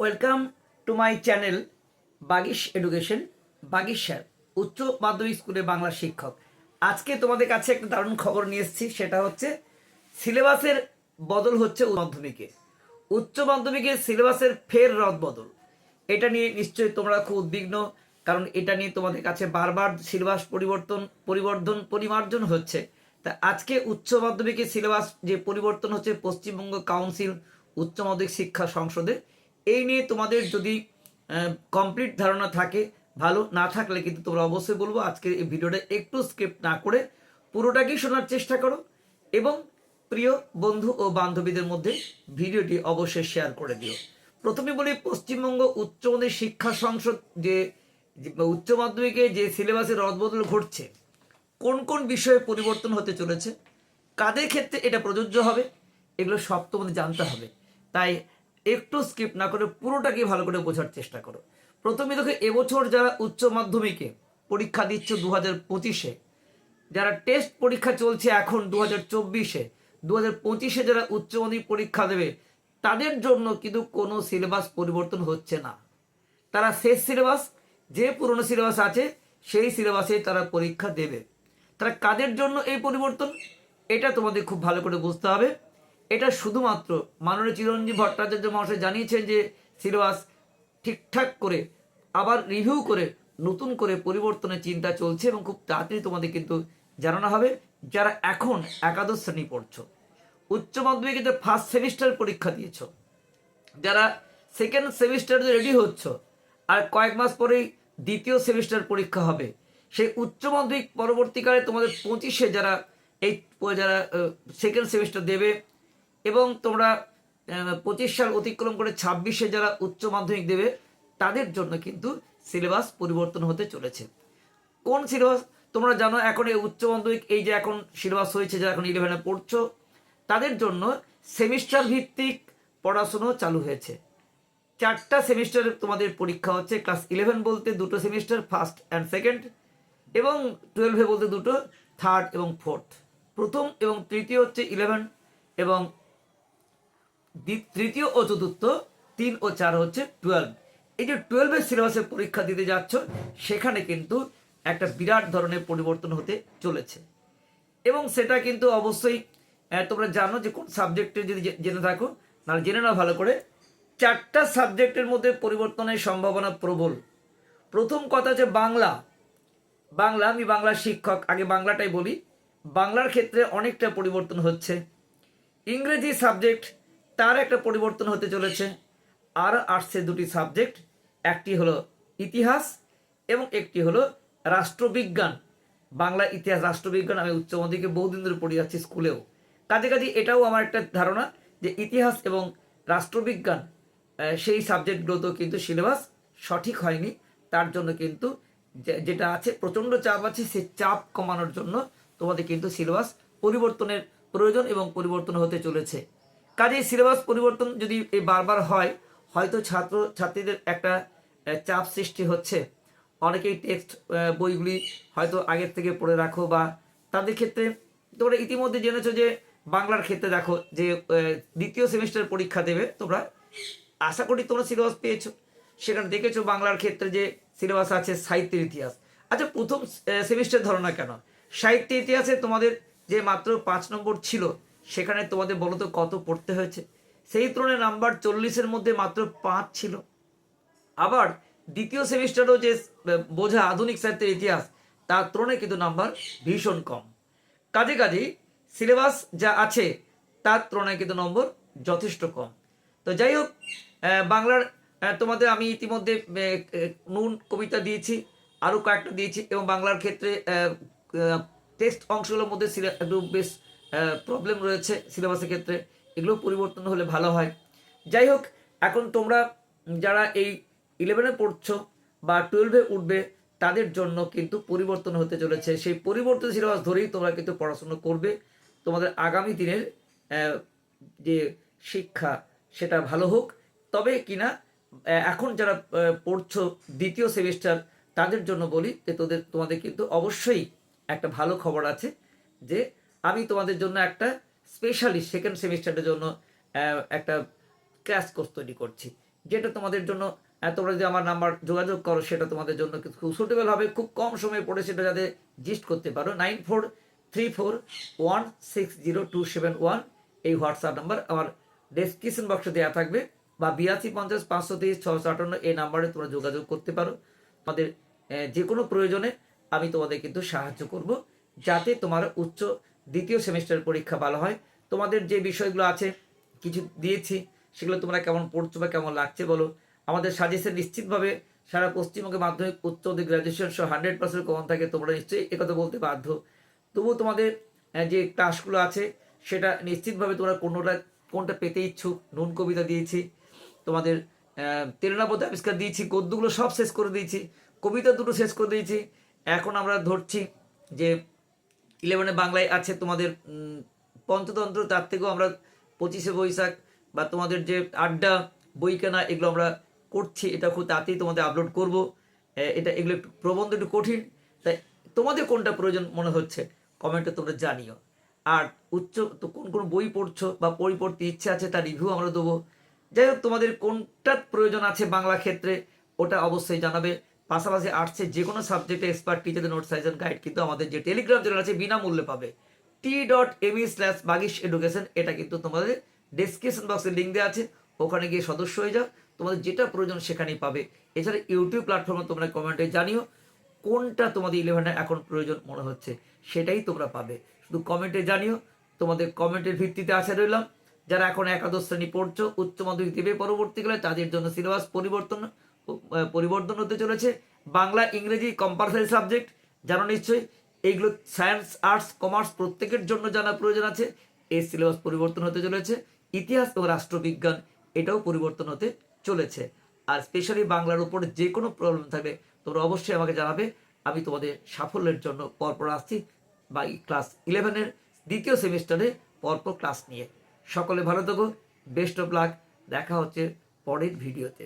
Welcome to my channel Bagish education Bagish sir উচ্চ মাধ্যমিক স্কুলে বাংলা শিক্ষক। আজকে তোমাদের কাছে একটা দারুণ খবর নিয়ে এসেছি, সেটা হচ্ছে সিলেবাসের বদল হচ্ছে মাধ্যমিকে। উচ্চ মাধ্যমিকের সিলেবাসের ফের রদ বদল। এটা নিয়ে নিশ্চয়ই তোমরা খুব উদ্বিগ্ন, কারণ এটা নিয়ে তোমাদের কাছে বারবার সিলেবাস পরিবর্তন, পরিবর্ধন, পরিমার্জন হচ্ছে। তা আজকে উচ্চ মাধ্যমিকের সিলেবাস যে পরিবর্তন হচ্ছে পশ্চিমবঙ্গ কাউন্সিল উচ্চ মাধ্যমিক শিক্ষা সংসদে এই নিয়ে তোমাদের যদি কমপ্লিট ধারণা থাকে, ভালো না থাকলে কিন্তু তোমরা অবশ্যই বলব আজকের এই ভিডিওটা একটু স্কিপ না করে পুরোটাকেই শোনার চেষ্টা করো এবং প্রিয় বন্ধু ও বান্ধবীদের মধ্যে ভিডিওটি অবশ্যই শেয়ার করে দিও। প্রথমে বলি পশ্চিমবঙ্গ উচ্চ মাধ্যমিক শিক্ষা সংসদ যে উচ্চ মাধ্যমিকে যে সিলেবাসের রদবদল ঘটছে, কোন কোন বিষয়ে পরিবর্তন হতে চলেছে, কাদের ক্ষেত্রে এটা প্রযোজ্য হবে, এগুলো সব তোমাদের জানতে হবে। তাই একটু স্কিপ না করে পুরোটাকে ভালো করে বোঝার চেষ্টা করো। প্রথমে দেখো, এবছর যারা উচ্চ মাধ্যমিকে পরীক্ষা দিচ্ছ দু হাজার পঁচিশে, যারা টেস্ট পরীক্ষা চলছে এখন দু হাজার চব্বিশে দু হাজার পঁচিশে যারা উচ্চ মাধ্যমিক পরীক্ষা দেবে, তাদের জন্য কিন্তু কোনো সিলেবাস পরিবর্তন হচ্ছে না। তারা শেষ সিলেবাস যে পুরনো সিলেবাস আছে, সেই সিলেবাসে তারা পরীক্ষা দেবে। তারা কাদের জন্য এই পরিবর্তন? এটা তোমাদের খুব ভালো করে বুঝতে হবে। এটা শুধুমাত্র মাননীয় চিরঞ্জীব ভট্টাচার্য মহাশয় জানিয়েছেন যে সিলেবাস ঠিকঠাক করে, আবার রিভিউ করে, নতুন করে পরিবর্তনের চিন্তা চলছে এবং খুব তাড়াতাড়ি তোমাদের কিন্তু জানানো হবে। যারা এখন একাদশ শ্রেণি পড়ছো, উচ্চ মাধ্যমিকে ফার্স্ট সেমিস্টার পরীক্ষা দিয়েছ, যারা সেকেন্ড সেমিস্টারে রেডি হচ্ছ, আর কয়েক মাস পরেই দ্বিতীয় সেমিস্টার পরীক্ষা হবে, সেই উচ্চ মাধ্যমিক পরবর্তীকালে তোমাদের পঁচিশে যারা এই, যারা সেকেন্ড সেমিস্টার দেবে এবং তোমরা পঁচিশ সাল অতিক্রম করে ছাব্বিশে যারা উচ্চ মাধ্যমিক দেবে, তাদের জন্য কিন্তু সিলেবাস পরিবর্তন হতে চলেছে। কোন সিলেবাস? তোমরা জানো এখন এই উচ্চ মাধ্যমিক, এই যে এখন সিলেবাস হয়েছে, যারা এখন ইলেভেনে পড়ছো, তাদের জন্য সেমিস্টার ভিত্তিক পড়াশুনো চালু হয়েছে। চারটা সেমিস্টারে তোমাদের পরীক্ষা হচ্ছে, ক্লাস ইলেভেন বলতে দুটো সেমিস্টার ফার্স্ট অ্যান্ড সেকেন্ড এবং টুয়েলভে বলতে দুটো থার্ড এবং ফোর্থ প্রথম এবং তৃতীয় হচ্ছে ইলেভেন এবং তৃতীয় ও চতুর্থ, তিন ও চার হচ্ছে টুয়েলভ এই যে টুয়েলভের সিলেবাসে পরীক্ষা দিতে যাচ্ছ, সেখানে কিন্তু একটা বিরাট ধরনের পরিবর্তন হতে চলেছে। এবং সেটা কিন্তু অবশ্যই তোমরা জানো যে কোন সাবজেক্টে যদি জেনে থাকো নাহলে জেনে নাও ভালো করে। চারটা সাবজেক্টের মধ্যে পরিবর্তনের সম্ভাবনা প্রবল। প্রথম কথা হচ্ছে বাংলা। বাংলা, আমি বাংলা শিক্ষক, আগে বাংলাটাই বলি। বাংলার ক্ষেত্রে অনেকটা পরিবর্তন হচ্ছে। ইংরেজি সাবজেক্ট তার একটা পরিবর্তন হতে চলেছে। আর আর্টসের দুটি সাবজেক্ট, একটি হলো ইতিহাস এবং একটি হলো রাষ্ট্রবিজ্ঞান। বাংলা ইতিহাস, রাষ্ট্রবিজ্ঞান আমি উচ্চ মাধ্যমিকে বহুদিন ধরে পড়ে যাচ্ছি স্কুলেও। কাজে কাজে এটাও আমার একটা ধারণা যে ইতিহাস এবং রাষ্ট্রবিজ্ঞান সেই সাবজেক্টগুলোতেও কিন্তু সিলেবাস সঠিক হয়নি। তার জন্য কিন্তু যেটা আছে, প্রচণ্ড চাপ আছে সেই চাপ কমানোর জন্য তোমাদের কিন্তু সিলেবাস পরিবর্তনের প্রয়োজন এবং পরিবর্তন হতে চলেছে। কাজেই সিলেবাস পরিবর্তন যদি বারবার হয়, হয়তো ছাত্র, ছাত্রীদের একটা চাপ সৃষ্টি হচ্ছে। অনেকেই টেক্সট বইগুলি হয়তো আগের থেকে পড়ে রাখো বা তাদের ক্ষেত্রে, তোমরা ইতিমধ্যে জেনেছো যে বাংলার ক্ষেত্রে দেখো যে দ্বিতীয় সেমিস্টার পরীক্ষা দেবে তোমরা। আশা করি তোমরা সিলেবাস পেয়েছ। সেখানে দেখেছ বাংলার ক্ষেত্রে যে সিলেবাস আছে সাহিত্যের ইতিহাস। আচ্ছা প্রথম সেমিস্টার ধরো না কেন? সাহিত্য ইতিহাসে তোমাদের যে মাত্র পাঁচ নম্বর ছিল সেখানে তোমাদের বলো তো কত পড়তে হয়েছে? সেই তুলনায় নাম্বার চল্লিশের মধ্যে মাত্র পাঁচ ছিল। আবার দ্বিতীয় সেমিস্টারও যে বোঝা আধুনিক সাহিত্যের ইতিহাস, তার তুলনায় কিন্তু নাম্বার ভীষণ কম। কাজে কাজেই সিলেবাস যা আছে, তার তুলনায় কিন্তু নম্বর যথেষ্ট কম। তো যাই হোক বাংলার তোমাদের আমি ইতিমধ্যে নুন, কবিতা দিয়েছি, আরও কয়েকটা দিয়েছি এবং বাংলার ক্ষেত্রে টেক্সট অংশগুলোর মধ্যে একটু বেশ প্রবলেম রয়েছে সিলেবাসের ক্ষেত্রে। এগুলো পরিবর্তন হলে ভালো হয়। যাই হোক, এখন তোমরা যারা এই ইলেভেনে পড়ছো বা টুয়েলভে উঠবে, তাদের জন্য কিন্তু পরিবর্তন হতে চলেছে। সেই পরিবর্তন সিলেবাস ধরেই তোমরা কিন্তু পড়াশোনা করবে। তোমাদের আগামী দিনের যে শিক্ষা, সেটা ভালো হোক। তবে কিনা এখন যারা পড়ছো দ্বিতীয় সেমিস্টার তাদের জন্য বলি যে তোদের, তোমাদের কিন্তু অবশ্যই একটা ভালো খবর আছে যে আমি তোমাদের জন্য একটা স্পেশালি সেকেন্ড সেমিস্টারের জন্য একটা ক্র্যাশ কোর্স তৈরি করছি। যেটা তোমাদের জন্য তোমরা যদি আমার নাম্বার যোগাযোগ করো সেটা তোমাদের জন্য খুব সুটেবল হবে। খুব কম সময়ে পড়ে সেটা যাতে জিস্ট করতে পারো। Nine four three four one six zero two seven one এই হোয়াটসঅ্যাপ নাম্বার আমার ডেসক্রিপশন বক্সে দেওয়া থাকবে বা বিরাশি পঞ্চাশ পাঁচশো তেইশ ছশো আটান্ন এই নাম্বারে তোমরা যোগাযোগ করতে পারো। আমাদের আহ, যে কোনো প্রয়োজনে আমি তোমাদের কিন্তু সাহায্য করব যাতে তোমার উচ্চ দ্বিতীয় সেমিস্টার পরীক্ষা ভালো হয়। তোমাদের যে বিষয়গুলো আছে, কিছু দিয়েছি, সেগুলো তোমরা কেমন পড়ছো বা কেমন লাগছে বলো। আমাদের সাজেশন নিশ্চিতভাবে সারা পশ্চিমবঙ্গে মাধ্যমিক, উচ্চ গ্রাজুয়েশন সহ হান্ড্রেড পার্সেন্ট কমন থাকে, তোমরা নিশ্চয়ই একথা বলতে বাধ্য। তবুও তোমাদের যে ক্লাসগুলো আছে, সেটা নিশ্চিতভাবে তোমরা কোনোটা, কোনটা পেতে ইচ্ছুক, নুন কবিতা দিয়েছি, তোমাদের তেলেনাপথ আবিষ্কার দিয়েছি, গদ্যগুলো সব শেষ করে দিয়েছি, কবিতা দুটো শেষ করে দিয়েছি। এখন আমরা ধরছি যে ইলেভেনে বাংলায় আছে তোমাদের পঞ্চতন্ত্র, তার থেকেও আমরা পঁচিশে বৈশাখ বা তোমাদের যে আড্ডা বই কেনা এগুলো আমরা করছি। এটা খুব তাড়াতাড়ি তোমাদের আপলোড করব। এটা, এগুলো একটু প্রবন্ধ একটু কঠিন। তাই তোমাদের কোনটা প্রয়োজন মনে হচ্ছে? কমেন্টে তোমরা জানিও। আর উচ্চ, তো কোন কোন বই পড়ছো বা বই পড়তে ইচ্ছে আছে তার রিভিউ আমরা দেবো। যাই হোক, তোমাদের কোনটা প্রয়োজন আছে বাংলা ক্ষেত্রে, ওটা অবশ্যই জানাবে। পাশাপাশি আর্টসের যে কোনো সাবজেক্টে এক্সপার্ট টিচারদের নোট সাইজন গাইড কিন্তু আমাদের যে টেলিগ্রাম চ্যানেল আছে বিনামূল্যে পাবে। T dot me slash Bagish education এটা কিন্তু তোমাদের ডিসক্রিপশন বক্সে লিঙ্ক দেওয়া আছে। ওখানে গিয়ে সদস্য হয়ে যাও। তোমাদের যেটা প্রয়োজন সেখানেই পাবে। এছাড়া ইউটিউব প্ল্যাটফর্মে তোমরা কমেন্টে জানিও কোনটা তোমাদের ইলেভেনে এখন প্রয়োজন মনে হচ্ছে। সেটাই তোমরা পাবে। শুধু কমেন্টে জানিও। তোমাদের কমেন্টের ভিত্তিতে আশা রইলাম। যারা এখন একাদশ শ্রেণি পড়ছো, উচ্চ মাধ্যমিক দেবে, পরবর্তীকালে তাদের জন্য সিলেবাস পরিবর্তন। পরিবর্তন হতে চলেছে। বাংলা, ইংরেজি কম্পালসারি সাবজেক্ট জানো নিশ্চয়ই? এইগুলো সায়েন্স আর্টস কমার্স প্রত্যেকের জন্য জানা প্রয়োজন আছে। এই সিলেবাস পরিবর্তন হতে চলেছে। ইতিহাস ও রাষ্ট্রবিজ্ঞান, এটাও পরিবর্তন হতে চলেছে। আর স্পেশালি বাংলার উপর যে কোনো প্রবলেম থাকলে তোমরা অবশ্যই আমাকে জানাবে। আমি তোমাদের সাফল্যের জন্য পরপর আসছি। বা ক্লাস ইলেভেনের দ্বিতীয় সেমিস্টারে পরপর ক্লাস নিয়ে। সকলে ভালো থাকো। বেস্ট অফ লাক দেখা হচ্ছে পরের ভিডিওতে